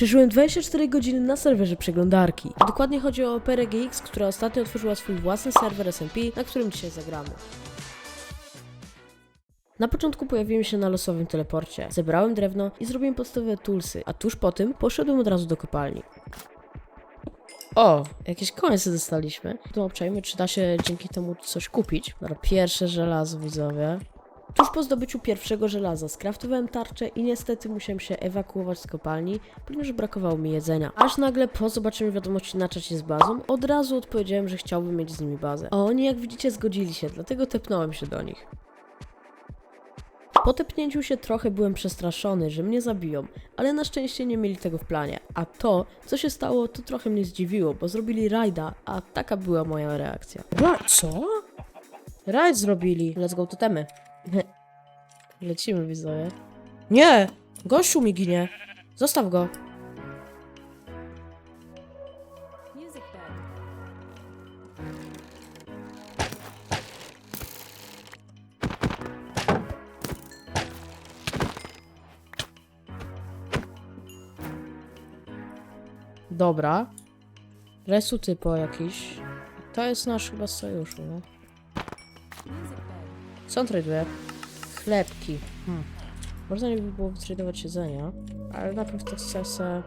Przeżyłem 24 godziny na serwerze przeglądarki. Dokładnie chodzi o Operę GX, która ostatnio otworzyła swój własny serwer SMP, na którym dzisiaj zagramy. Na początku pojawiłem się na losowym teleporcie, zebrałem drewno i zrobiłem podstawowe toolsy, a tuż po tym poszedłem od razu do kopalni. O, jakieś końce dostaliśmy. Tu obczajmy, czy da się dzięki temu coś kupić. Dobra, pierwsze żelazo, widzowie. Tuż po zdobyciu pierwszego żelaza skraftowałem tarczę i niestety musiałem się ewakuować z kopalni, ponieważ brakowało mi jedzenia. Aż nagle po zobaczeniu wiadomości na czacie z bazą, od razu odpowiedziałem, że chciałbym mieć z nimi bazę. A oni jak widzicie zgodzili się, dlatego tepnąłem się do nich. Po tepnięciu się trochę byłem przestraszony, że mnie zabiją, ale na szczęście nie mieli tego w planie. A to, co się stało, to trochę mnie zdziwiło, bo zrobili rajda, a taka była moja reakcja. Co? Rajd zrobili. Let's go totemy. Lecimy, widzowie. Nie! Gościu mi ginie. Zostaw go. Dobra. Resu typo jakiś. To jest nasz chyba z sojuszu, no. Co on traduje? Chlebki. Hmm. Można nie by było wytradować jedzenia, ale najpierw to chcę se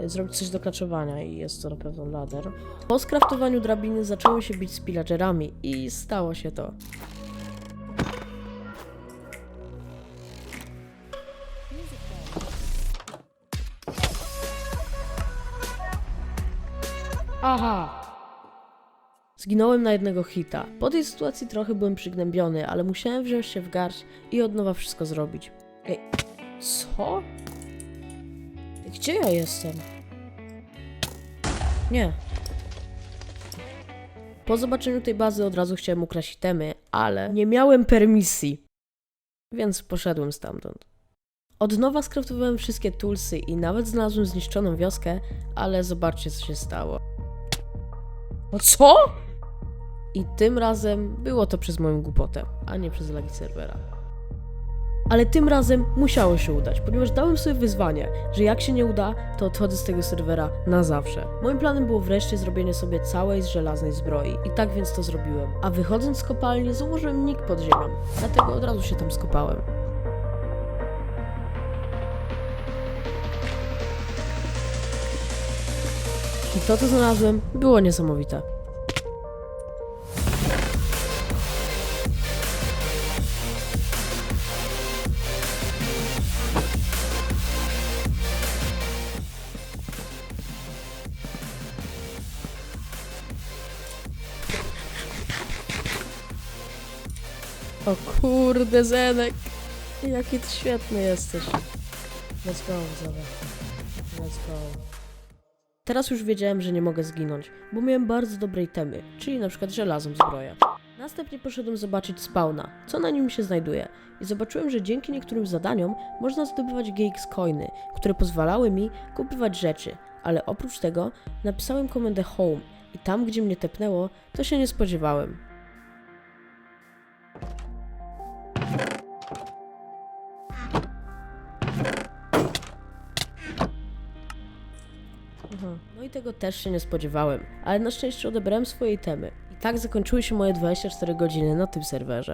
y, zrobić coś do klaczowania i jest to na pewno lader. Po skraftowaniu drabiny zaczęły się bić z pillagerami i stało się to. Aha! Zginąłem na jednego hita. Po tej sytuacji trochę byłem przygnębiony, ale musiałem wziąć się w garść i od nowa wszystko zrobić. Ej, co? Gdzie ja jestem? Nie. Po zobaczeniu tej bazy od razu chciałem ukraść temy, ale nie miałem permisji. Więc poszedłem stamtąd. Od nowa skraftowałem wszystkie toolsy i nawet znalazłem zniszczoną wioskę, ale zobaczcie co się stało. No co? I tym razem było to przez moją głupotę, a nie przez lagi serwera. Ale tym razem musiało się udać, ponieważ dałem sobie wyzwanie, że jak się nie uda, to odchodzę z tego serwera na zawsze. Moim planem było wreszcie zrobienie sobie całej z żelaznej zbroi i tak więc to zrobiłem. A wychodząc z kopalni zauważyłem nick pod ziemią, dlatego od razu się tam skopałem. I to, co znalazłem, było niesamowite. O kurde, Zenek! Jaki ty świetny jesteś. Let's go, Zenek. Let's go. Teraz już wiedziałem, że nie mogę zginąć, bo miałem bardzo dobrej temy, czyli na przykład żelazną zbroję. Następnie poszedłem zobaczyć spawna, co na nim się znajduje i zobaczyłem, że dzięki niektórym zadaniom można zdobywać GX coiny, które pozwalały mi kupować rzeczy, ale oprócz tego napisałem komendę home i tam, gdzie mnie tepnęło, to się nie spodziewałem. Aha. No i tego też się nie spodziewałem, ale na szczęście odebrałem swoje temy. I tak zakończyły się moje 24 godziny na tym serwerze.